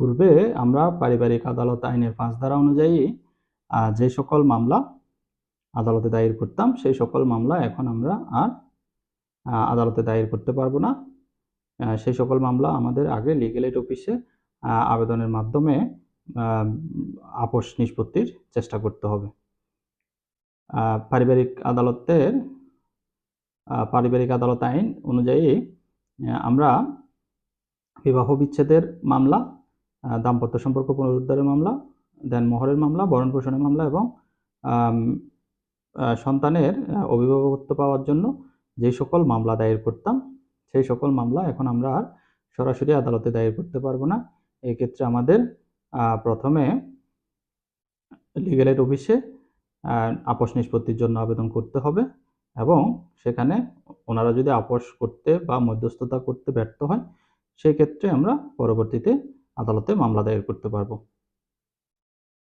পূর্বে আমরা পারিবারিক আদালত আইনের পাঁচ ধারা অনুযায়ী যে সকল মামলা আদালতে দায়ের করতাম, সেই সকল মামলা এখন আমরা আর আদালতে দায়ের করতে পারব না। সেই সকল মামলা আমাদের আগে লিগেল এইড অফিসে আবেদনের মাধ্যমে আপোষ নিষ্পত্তির চেষ্টা করতে হবে। পারিবারিক আদালতের পারিবারিক আদালত আইন অনুযায়ী আমরা বিবাহ বিচ্ছেদের মামলা দাম্পত্য সম্পর্ক পুনরুদ্ধারের মামলা, দেন মোহরের মামলা ভরণ পোষণের মামলা এবং সন্তানের অভিভাবকত্ব পাওয়ার জন্য যে সকল মামলা দায়ের করতাম, সেই সকল মামলা এখন আমরা আর সরাসরি আদালতে দায়ের করতে পারব না। এক্ষেত্রে আমাদের প্রথমে এড অফিসে আপোষ নিষ্পত্তির জন্য আবেদন করতে হবে এবং সেখানে ওনারা যদি আপোষ করতে বা মধ্যস্থতা করতে ব্যর্থ হয়, সেক্ষেত্রে আমরা পরবর্তীতে আদালতে মামলা দায়ের করতে পারব।